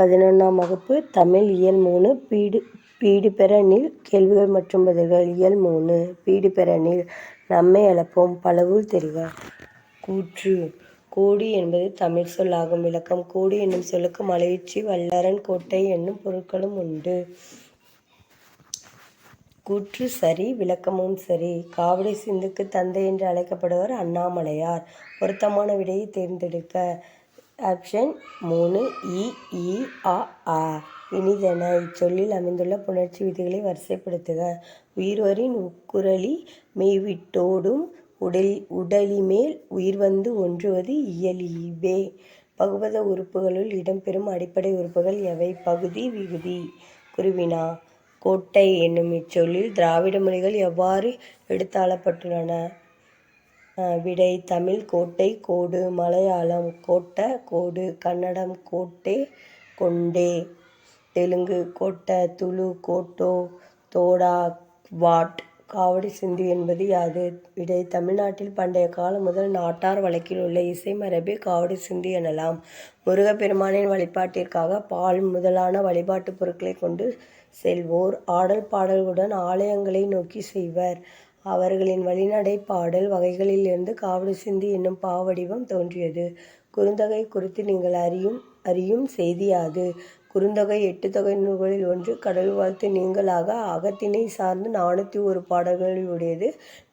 பதினொன்றாம் வகுப்பு தமிழ் இயல் மூணு பீடு பீடு பெற நில் கேள்விகள் மற்றும் பதில்கள் இயல் மூணு பீடு பெற நில் நம்மை அழப்போம் பலவூர் தெரிவ கூற்று கோடி என்பது தமிழ் சொல்லாகும் விளக்கம். கோடி என்னும் சொல்லுக்கு மலையுச்சி வல்லரன் கோட்டை என்னும் பொருட்களும் உண்டு. கூற்று சரி விளக்கமும் சரி. காவடி சிந்துக்கு தந்தை என்று அழைக்கப்படுவர் அண்ணாமலையார். பொருத்தமான விடையை தேர்ந்தெடுக்க. ஆப்ஷன் மூணு இ இ ஆ இனிதென இச்சொல்லில் அமைந்துள்ள புணர்ச்சி விதிகளை வரிசைப்படுத்துக. உயிர்வரின் உக்குரலி மெய்விட்டோடும் உடல் உடலிமேல் உயிர் வந்து ஒன்றுவது இயலிவே பகுபத உறுப்புகளுள் இடம்பெறும் அடிப்படை உறுப்புகள் எவை? பகுதி விகுதி. குருவினா கோட்டை என்னும் இச்சொல்லில் திராவிட மொழிகள் எவ்வாறு எடுத்தாளப்பட்டுள்ளன? விடை தமிழ் கோட்டை கோடு மலையாளம் கோட்ட கோடு கன்னடம் கோட்டே கொண்டே. தெலுங்கு கோட்ட துளு கோட்டோ தோடா வாட். காவடி சிந்து என்பது யாது? விடை தமிழ்நாட்டில் பண்டைய காலம் முதல் நாட்டார் வழக்கில் உள்ள இசை மரபே காவடி சிந்து எனலாம். முருகப்பெருமானின் வழிபாட்டிற்காக பால் முதலான வழிபாட்டு பொருட்களை கொண்டு செல்வோர். ஆடல் பாடல்களுடன் ஆலயங்களை நோக்கி செய்வர். அவர்களின் வழிநடை பாடல் வகைகளிலிருந்து காவடி சிந்து என்னும் பாவடிவம் தோன்றியது. குறுந்தொகை குறித்து நீங்கள் அறியும் அறியும் செய்தியாது குறுந்தொகை எட்டு தொகை நூல்களில் ஒன்று கடல் வாழ்த்து நீங்களாக. அகத்தினை சார்ந்து நானூற்றி ஒரு பாடல்களில் உடையது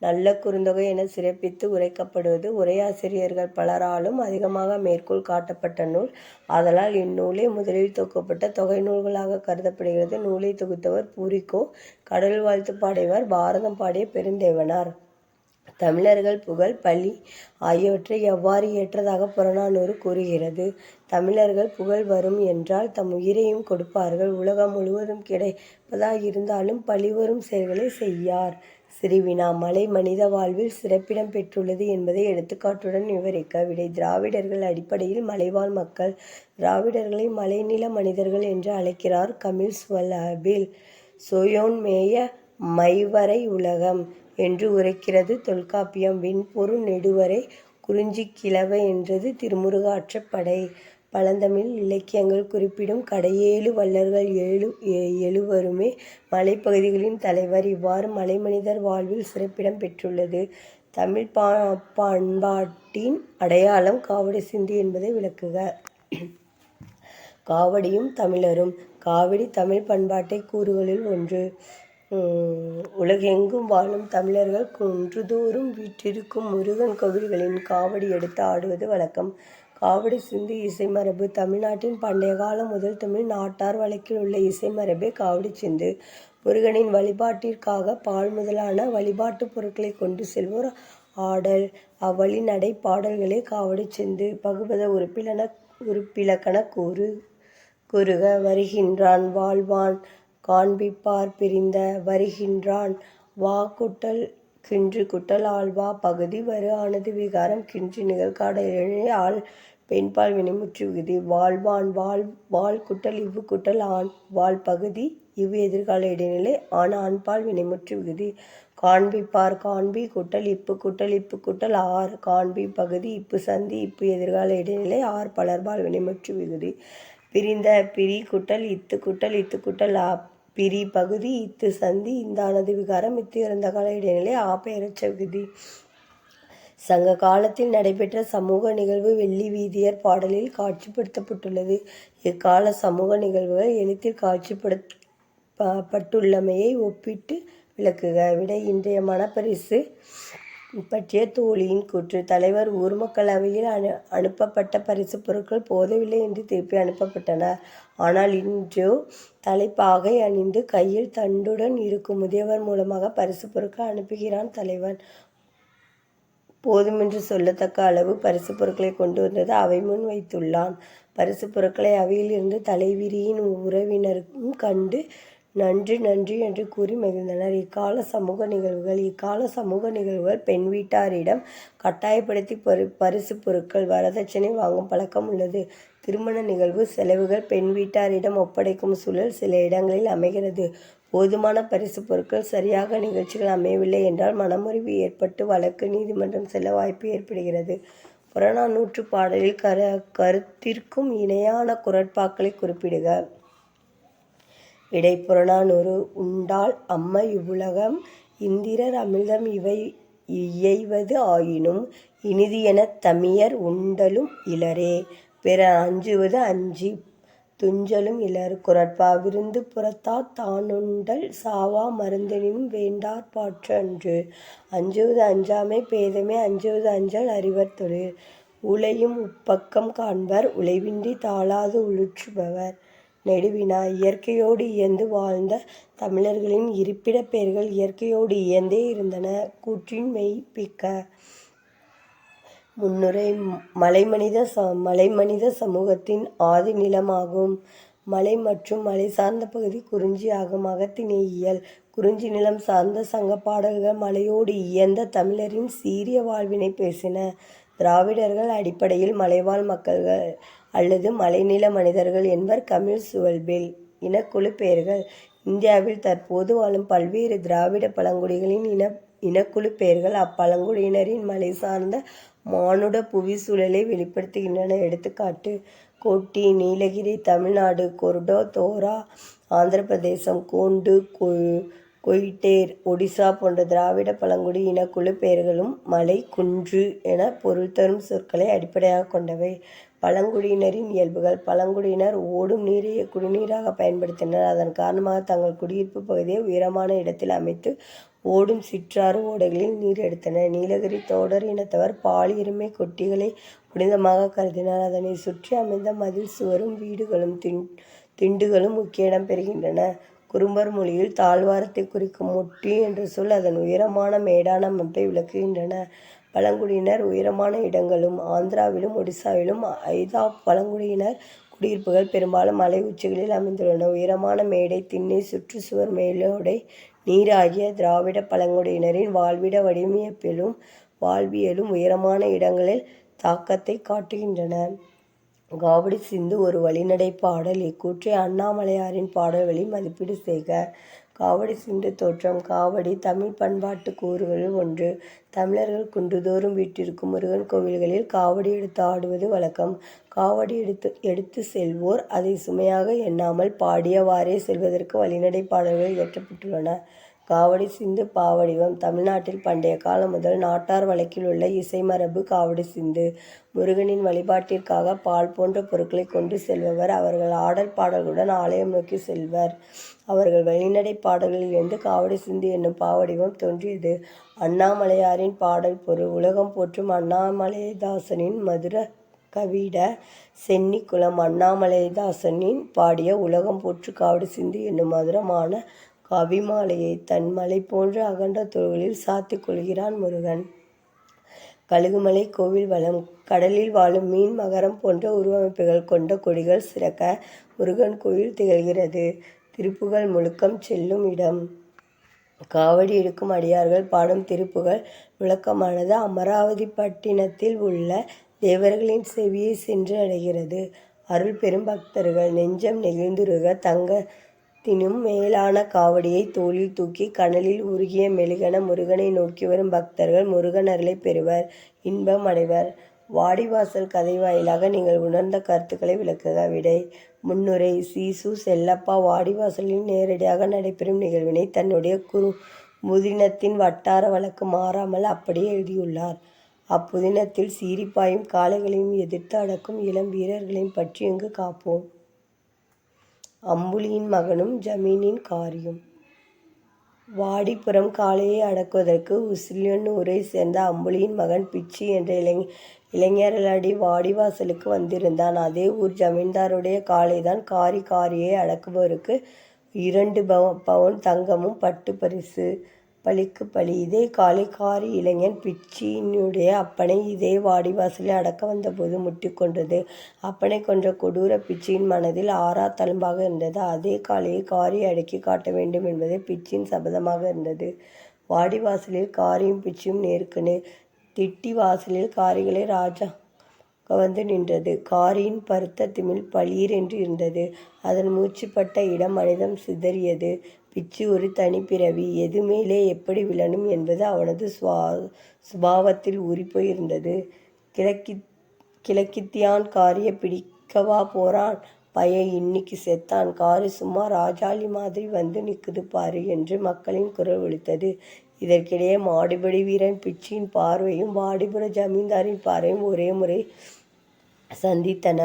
நல்ல குறுந்தொகை என சிறப்பித்து உரைக்கப்படுவது உரையாசிரியர்கள் பலராலும் அதிகமாக மேற்கோள் காட்டப்பட்ட நூல். ஆதலால் இந்நூலே முதலில் தொகுக்கப்பட்ட தொகை நூல்களாக கருதப்படுகிறது. நூலை தொகுத்தவர் பூரிக்கோ கடல் வாழ்த்து பாடியவர் பாரதம் பாடிய பெருந்தேவனார். தமிழர்கள் புகழ் பழி ஆகியவற்றை எவ்வாறு ஏற்றதாக புறநானூறு கூறுகிறது? தமிழர்கள் புகழ் வரும் என்றால் தம் உயிரையும் கொடுப்பார்கள். உலகம் முழுவதும் கிடைப்பதாக இருந்தாலும் பழி வரும் செயல்களை செய்யார். சிறுவினா மலை மனித வாழ்வில் சிறப்பிடம் பெற்றுள்ளது என்பதை எடுத்துக்காட்டுடன் விவரிக்க விடை. திராவிடர்கள் அடிப்படையில் மலைவாழ் மக்கள் திராவிடர்களை மலைநில மனிதர்கள் என்று அழைக்கிறார் கமில் ஸ்வலபில் சொயோன் மேய மைவரை உலகம். என்று உரைக்கிறது. தொல்காப்பியம் விண்பொரு நெடுவரை குறிஞ்சி கிழவை என்றது திருமுருகாற்றுப்படை பழந்தமிழ் இலக்கியங்கள் குறிப்பிடும் கடையேழு வல்லர்கள் ஏழு எழுவருமே மலைப்பகுதிகளின் தலைவர். இவ்வாறு மலைமனிதர் வாழ்வில் சிறப்பிடம் பெற்றுள்ளது. தமிழ் பா பண்பாட்டின் அடையாளம் காவடி சிந்தி என்பதை விளக்குக. காவடியும் தமிழரும். காவடி தமிழ் பண்பாட்டை கூறுகளில் ஒன்று. உலகெங்கும் வாழும் தமிழர்கள் குன்றுதோறும் வீற்றிருக்கும் முருகன் கோவில்களின் காவடி எடுத்து ஆடுவது வழக்கம். காவடி சிந்து இசை மரபு தமிழ்நாட்டின் பண்டைய காலம் முதல் தமிழ் நாட்டார் வழக்கில் உள்ள இசை மரபே காவடி சிந்து. முருகனின் வழிபாட்டிற்காக பால் முதலான வழிபாட்டு பொருட்களை கொண்டு செல்வோர் ஆடல். அவ்வழி நடை பாடல்களே காவடி சிந்து. பகுபத உறுப்பிலன உறுப்பிலக்கண கூறு குறுக வருகின்றான் வாழ்வான். காண்பிப்பார் பிரிந்த வருகின்றான். வா குட்டல் கின்று குட்டல் ஆழ்வா பகுதி வரு ஆனது விகாரம் கின்று நிகழ்காடலே ஆள் பெண்பால் வினைமுற்று விகுதி வாழ்வான் வாழ் வாழ் குட்டல் இவ்வு குட்டல் ஆண் வாழ் பகுதி இவ்வு எதிர்கால இடைநிலை ஆண் ஆண்பால் வினைமுற்று விகுதி காண்பிப்பார் காண்பி குட்டல் இப்பு குட்டல் இப்பு குட்டல் ஆர் காண்பி பகுதி இப்பு சந்தி இப்பு எதிர்கால இடைநிலை ஆர் பலர்பால் வினைமுற்று விகுதி பிரிந்த பிரி குட்டல் இத்து குட்டல் இத்து குட்டல் ஆ பிரி பகுதி இத்து சந்தி இந்தானது விகாரம் இத்து இறந்த கால இடைநிலை ஆ விகுதி சங்க காலத்தில் நடைபெற்ற சமூக நிகழ்வு வெள்ளி வீதியர் பாடலில் காட்சிப்படுத்தப்பட்டுள்ளது. இக்கால சமூக நிகழ்வுகள் எழுத்தில் காட்சிப்படுத்தப்பட்டுள்ளமையை ஒப்பிட்டு விளக்குக. விட இன்றைய மனப்பரிசு பற்றிய தோழியின் கூற்று தலைவர் ஊர் மக்களவையில் அனு அனுப்பப்பட்ட பரிசு பொருட்கள் போதவில்லை என்று திருப்பி அனுப்பப்பட்டன ஆனால் இன்றோ தலைப்பாகை அணிந்து கையில் தண்டுடன் இருக்கும் முதியவர் மூலமாக பரிசு பொருட்கள் அனுப்புகிறான் தலைவன். போதுமென்று சொல்லத்தக்க அளவு பரிசு பொருட்களை கொண்டு வந்தது அவை முன் வைத்துள்ளான். பரிசு பொருட்களை அவையில் இருந்து தலைவிரியின் உறவினருக்கும் கண்டு நன்றி நன்றி என்று கூறி மகிழ்ந்தனர். இக்கால சமூக நிகழ்வுகள் இக்கால சமூக நிகழ்வுகள் பெண் வீட்டாரிடம் கட்டாயப்படுத்தி பரி பரிசு பொருட்கள் வரதட்சணை வாங்கும் பழக்கம் உள்ளது. திருமண நிகழ்வு செலவுகள் பெண் வீட்டாரிடம் ஒப்படைக்கும் சூழல் சில இடங்களில் அமைகிறது. போதுமான பரிசு பொருட்கள் சரியாக நிகழ்ச்சிகள் அமையவில்லை என்றால் மனமுறிவு ஏற்பட்டு வழக்கு நீதிமன்றம் செல்ல வாய்ப்பு ஏற்படுகிறது. புறநானூற்று பாடலில் கரு கருத்திற்கும் இணையான குறட்பாக்களை குறிப்பிடுக. விடை புறநானூறு உண்டால் அம்ம இவ்வுலகம் இந்திரர் அமிழ்தம் இவை இயைவது ஆயினும் இனிது எனத் தமியர் உண்டலும் இலரே. பிற அஞ்சுவது அஞ்சி துஞ்சலும் இலர். குரட்பா விருந்து புறத்தாத் தானுண்டல் சாவா மருந்தெனினும் வேண்டார் பாற்று அன்று. அஞ்சுவது அஞ்சாமை பேதமே அஞ்சுவது அஞ்சல் அறிவர் தொழில். உலையும் உப்பக்கம் காண்பர் உழைவின்றி தாழாது உழுற்றுபவர். நெடுவினா இயற்கையோடு இயைந்து வாழ்ந்த தமிழர்களின் இருப்பிடப் பெயர்கள் இயற்கையோடு இயைந்தே இருந்தன. கூற்றின் மெய்ப்பிக்க முன்னுரை மலைமனித ச மலைமனித சமூகத்தின் ஆதி நிலமாகும். மலை மற்றும் மலை சார்ந்த பகுதி குறிஞ்சி ஆகும். அகத்திணையியல் குறிஞ்சி நிலம் சார்ந்த சங்க பாடல்கள் மலையோடு இயந்த தமிழரின் சீரிய வாழ்வினை பேசின திராவிடர்கள் அடிப்படையில் மலைவாழ் மக்கள்கள் அல்லது மலைநில மனிதர்கள் என்பர் கமிழ் சுவல்பில் இனக்குழு பெயர்கள் இந்தியாவில் தற்போது வாழும் பல்வேறு திராவிட பழங்குடிகளின் இன இனக்குழு பெயர்கள் அப்பழங்குடியினரின் மலை சார்ந்த மானுட புவி சூழலை வெளிப்படுத்துகின்றன. எடுத்துக்காட்டு கோட்டி நீலகிரி தமிழ்நாடு கொர்டோ தோரா ஆந்திர பிரதேசம் கோண்டு கொய்டேர் ஒடிசா போன்ற திராவிட பழங்குடி இனக்குழு பெயர்களும் மலை குன்று என பொருள் தரும் சொற்களை அடிப்படையாக கொண்டவை. பழங்குடியினரின் இயல்புகள் பழங்குடியினர் ஓடும் நீரையே குடிநீராக பயன்படுத்தினர். அதன் காரணமாக தங்கள் குடியிருப்பு பகுதியை உயரமான இடத்தில் அமைத்து ஓடும் சிற்றாறு ஓடைகளில் நீர் எடுத்தனர். நீலகிரி தோடர் இனத்தவர் பால் எருமை கொட்டிகளை புனிதமாக கருதினர். அதனை சுற்றி அமைந்த மதில் சுவரும் வீடுகளும் திண் திண்டுகளும் முக்கிய இடம் பெறுகின்றன. குறும்பர் மொழியில் தாழ்வாரத்தை குறிக்கும் முட்டி என்ற சொல் அதன் உயரமான மேடான அமைப்பை விளக்குகின்றன. பழங்குடியினர் உயரமான இடங்களும் ஆந்திராவிலும் ஒடிசாவிலும் ஐதா பழங்குடியினர் குடியிருப்புகள் பெரும்பாலும் மலை உச்சிகளில் அமைந்துள்ளன. உயரமான மேடை திண்ணை சுற்றுச்சுவர் மேலோடை நீர் ஆகிய திராவிட பழங்குடியினரின் வாழ்விட வடிவமைப்பிலும் வாழ்வியலும் உயரமான இடங்களில் தாக்கத்தை காட்டுகின்றன. காவடி சிந்து ஒரு வழிநடை பாடல். இக்கூற்றை அண்ணாமலையாரின் பாடல் வழி மதிப்பீடு செய்க. காவடி சிந்து தோற்றம் காவடி தமிழ் பண்பாட்டு கூறுகளில் ஒன்று. தமிழர்கள் குன்றுதோறும் வீட்டிற்கும் முருகன் கோவில்களில் காவடி எடுத்து ஆடுவது வழக்கம். காவடி எடுத்து எடுத்து செல்வோர் அதை சுமையாக எண்ணாமல் பாடியவாறே செல்வதற்கு வழிநடை பாடல்கள் இயற்றப்பட்டுள்ளன. காவடி சிந்து பாவடிவம் தமிழ்நாட்டில் பண்டைய காலம் முதல் நாட்டார் வழக்கில் உள்ள இசைமரபு காவடி சிந்து. முருகனின் வழிபாட்டிற்காக பால் போன்ற பொருட்களை கொண்டு செல்பவர் அவர்கள் ஆடல் பாடல்களுடன் ஆலயம் நோக்கி செல்வர். அவர்கள் வழிநடை பாடல்களில் இருந்து காவடி சிந்து என்னும் பாவடிவம் தோன்றியது. அண்ணாமலையாரின் பாடல் பொருள் உலகம் போற்றும் அண்ணாமலைதாசனின் மதுர கவிட சென்னிக்குளம் அண்ணாமலைதாசனின் பாடிய உலகம் போற்று காவடி சிந்து என்னும் மதுரமான கவிமாலையை தன் மலை போன்ற அகன்ற தொழிலில் சாத்திக் கொள்கிறான் முருகன். கழுகுமலை கோவில் வளம் கடலில் வாழும் மீன் மகரம் போன்ற உருவமைப்புகள் கொண்ட கொடிகள் சிறக்க முருகன் கோயில் திகழ்கிறது. திருப்புகழ் முழுக்கம் செல்லும் இடம். காவடி எடுக்கும் அடியார்கள் பாடும் திருப்புகழ் முழக்கமானது அமராவதி பட்டினத்தில் உள்ள தேவர்களின் செவியை சென்று அடைகிறது. அருள் பெரும் பக்தர்கள் நெஞ்சம் நெகிழ்ந்துருக தங்கத்தினும் மேலான காவடியை தோளில் தூக்கி கடலில் உருகிய மெழுகன முருகனை நோக்கி வரும் பக்தர்கள் முருகன் அருளை பெறுவர் இன்பம் அடைவர். வாடிவாசல் கதை வாயிலாக நீங்கள் உணர்ந்த கருத்துக்களை விளக்குக. விடை முன்னுரை சீசு செல்லப்பா. வாடிவாசலில் நேரடியாக நடைபெறும் நிகழ்வினை தன்னுடைய குரு முதினத்தின் வட்டார வழக்கு மாறாமல் அப்படியே எழுதியுள்ளார். அப்புதினத்தில் சீரிப்பாயும் காளைகளையும் எதிர்த்து அடக்கும் இளம் வீரர்களையும் பற்றி இங்கு காப்போம். அம்புலியின் மகனும் ஜமீனின் காரியும். வாடிப்புறம் காளையை அடக்குவதற்கு உசிலனூரை சேர்ந்த அம்புலியின் மகன் பிச்சி என்ற இளைஞ இளைஞர்களடி வாடிவாசலுக்கு வந்திருந்தான். அதே ஊர் ஜமீன்தாருடைய காளைதான் காரி காரியை அடக்குபவருக்கு இரண்டு பவ பவுன் தங்கமும் பட்டு பரிசு பழிக்கு பழி இதே காலை காரி இளைஞன் பிச்சியினுடைய அப்பனை இதே வாடிவாசலில் அடக்க வந்தபோது முட்டிக்கொண்டது அப்பனை கொன்ற கொடூர பிச்சியின் மனதில் ஆறா தழும்பாக இருந்தது. அதே காளையை காரி அடக்கி காட்ட வேண்டும் என்பதே பிச்சின் சபதமாக இருந்தது. வாடிவாசலில் காரியும் பிச்சியும் நேருக்கு நேர் திட்டி வாசலில் காரிகளை ராஜா வந்து நின்றது. காரியின் பருத்த திமிழ் பளீர் என்று இருந்தது. அதன் மூச்சுப்பட்ட இடம் மனிதம் சிதறியது. பிச்சு ஒரு தனிப்பிறவி எது மேலே எப்படி விழணும் என்பது அவனது சுவா சுபாவத்தில் ஊறிப்போயிருந்தது. கிழக்கி கிழக்கித்தியான் காரிய பிடிக்கவா போறான்? பையன் இன்னைக்கு செத்தான். காரு சும்மா ராஜாளி மாதிரி வந்து நிற்குது பாரு என்று மக்களின் குரல் ஒலித்தது. இதற்கிடையே மாடுபடி வீரன் பிச்சியின் பார்வையும் வாடிபுர ஜமீன்தாரின் பார்வையும் ஒரே முறை சந்தித்தன.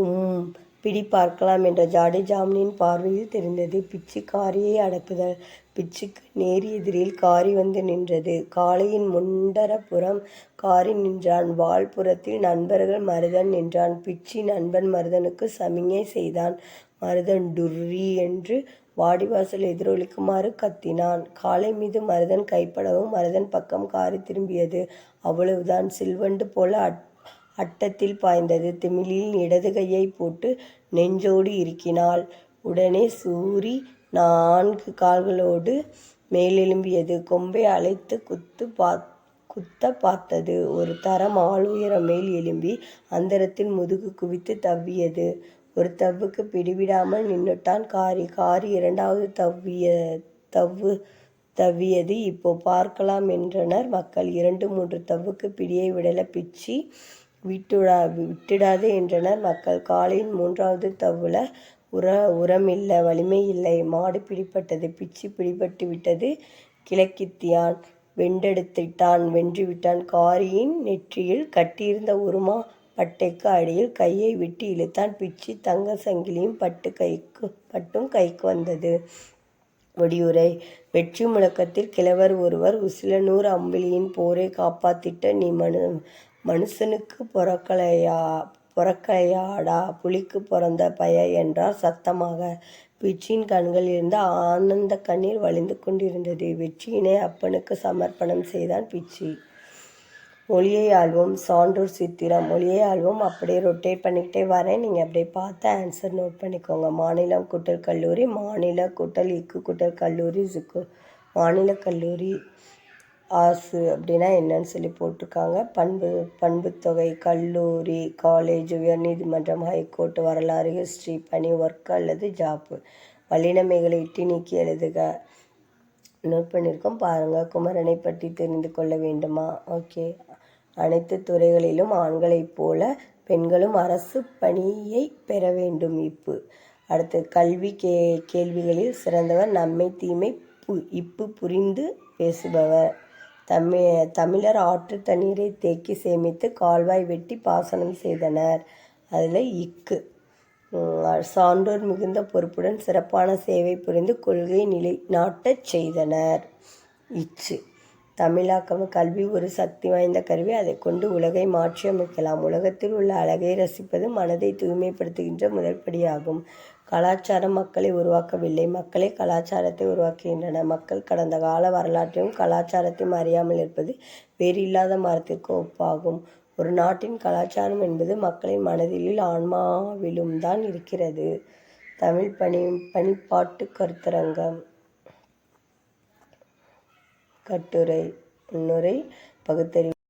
உம் பிடி பார்க்கலாம் என்ற ஜாடி ஜாமினின் பார்வையில் தெரிந்தது. பிச்சு காரியை அடக்குதல். பிச்சுக்கு நேர் எதிரில் காரி வந்து நின்றது. காளையின் முண்டரப்புறம் காரி நின்றான். வால்புறத்தில் நண்பர்கள் மருதன் நின்றான். பிச்சி நண்பன் மருதனுக்கு சமிஞை செய்தான். மருதன் டுர்ரி என்று வாடிவாசல் எதிரொலிக்குமாறு கத்தினான். காளை மீது மருதன் கைப்படவும் மருதன் பக்கம் காரி திரும்பியது. அவ்வளவுதான். சில்வண்டு போல அட் அட்டத்தில் பாய்ந்தது. திமிலில் இடது கையை போட்டு நெஞ்சோடு இறுக்கினாள். உடனே சூரி நான்கு கால்களோடு மேலெழும்பியது. கொம்பை அழைத்து குத்து பா குத்த பார்த்தது. ஒரு தரம் ஆள் உயரம் மேல் எழும்பி அந்தரத்தில் முதுகு குவித்து தவ்வியது. ஒரு தவ்வுக்கு பிடிவிடாமல் நின்னுட்டான் காரி. காரி இரண்டாவது தவ்விய தவ்வு தவ்வியது. இப்போ பார்க்கலாம் என்றனர் மக்கள். இரண்டு மூன்று தவ்வுக்கு பிடியை விடல பிச்சி விட்டுடா விட்டுடாது என்றனர் மக்கள். காலையின் மூன்றாவது தவ்வில் உர இல்லை வலிமை இல்லை மாடு பிடிப்பட்டது பிச்சு பிடிபட்டு விட்டது கிழக்கித்தியான் வெண்டெடுத்திட்டான் வென்று விட்டான் காரியின் நெற்றியில் கட்டியிருந்த உருமா பட்டைக்கு அடியில் கையை விட்டு இழுத்தான். பிச்சு தங்க சங்கிலியும் பட்டு கைக்கு பட்டும் கைக்கு வந்தது. முடியுரை வெற்றி முழக்கத்தில் கிழவர் ஒருவர் உசிலனூர் அம்பிலியின் போரை காப்பாத்திட்ட நீ மனு மனுஷனுக்கு பொறக்கலையா புறக்கையாடா புலிக்கு பிறந்த பய என்றார் சத்தமாக. பிச்சியின் கண்களில் இருந்து ஆனந்த கண்ணீர் வழிந்து கொண்டிருந்தது. வெற்றியினை அப்பனுக்கு சமர்ப்பணம் செய்தான் பிச்சி. மொழியை ஆள்வோம் சான்றூர் சித்திரம். மொழியை ஆள்வோம் அப்படியே ரொட்டேட் பண்ணிக்கிட்டே வரேன். நீங்கள் அப்படியே பார்த்து ஆன்சர் நோட் பண்ணிக்கோங்க. மாநிலம் கூட்டல் கல்லூரி மாநில கூட்டல் இக்கு கூட்டல் கல்லூரி ஜிக்கு மாநில கல்லூரி. ஆசு அப்படின்னா என்னன்னு சொல்லி போட்டிருக்காங்க. பண்பு பண்புத்தொகை கல்லூரி காலேஜ் உயர்நீதிமன்றம் ஹைகோர்ட் வரலாறு ஹிஸ்ட்ரி பணி ஒர்க் அல்லது ஜாப்பு வல்லினமைகளை இட்டி நீக்கி எழுதுக. நோட் பண்ணியிருக்கோம். பாருங்கள் குமரனை பற்றி தெரிந்து கொள்ள வேண்டுமா? ஓகே அனைத்து துறைகளிலும் ஆண்களைப் போல பெண்களும் அரசு பணியை பெற வேண்டும். இப்பு. அடுத்து கல்வி கே கேள்விகளில் சிறந்தவர் நன்மை தீமை பு இப்பு புரிந்து பேசுபவர். தமி தமிழர் ஆற்று தண்ணீரை தேக்கி சேமித்து கால்வாய் வெட்டி பாசனம் செய்தனர். அதில் இக்கு. சான்றோர் மிகுந்த பொறுப்புடன் சிறப்பான சேவை புரிந்து கொள்கை நிலை நாட்டச் செய்தனர். இச்சு. தமிழாக்கம் கல்வி ஒரு சக்தி வாய்ந்த கருவி. அதை கொண்டு உலகை மாற்றியமைக்கலாம் உலகத்தில் உள்ள அழகை ரசிப்பது மனதை தூய்மைப்படுத்துகின்ற முதற்படியாகும் கலாச்சாரம் மக்களை உருவாக்கவில்லை. மக்களே கலாச்சாரத்தை உருவாக்குகின்றன. மக்கள் கடந்த கால வரலாற்றையும் கலாச்சாரத்தையும் அறியாமல் இருப்பது வேறில்லாத மரத்திற்கு ஒப்பாகும். ஒரு நாட்டின் கலாச்சாரம் என்பது மக்களின் மனதிலில் ஆன்மாவிலும் தான் இருக்கிறது. தமிழ் பணி பணிப்பாட்டு கருத்தரங்கம். கட்டுரை முன்னுரை பகுத்தறிவு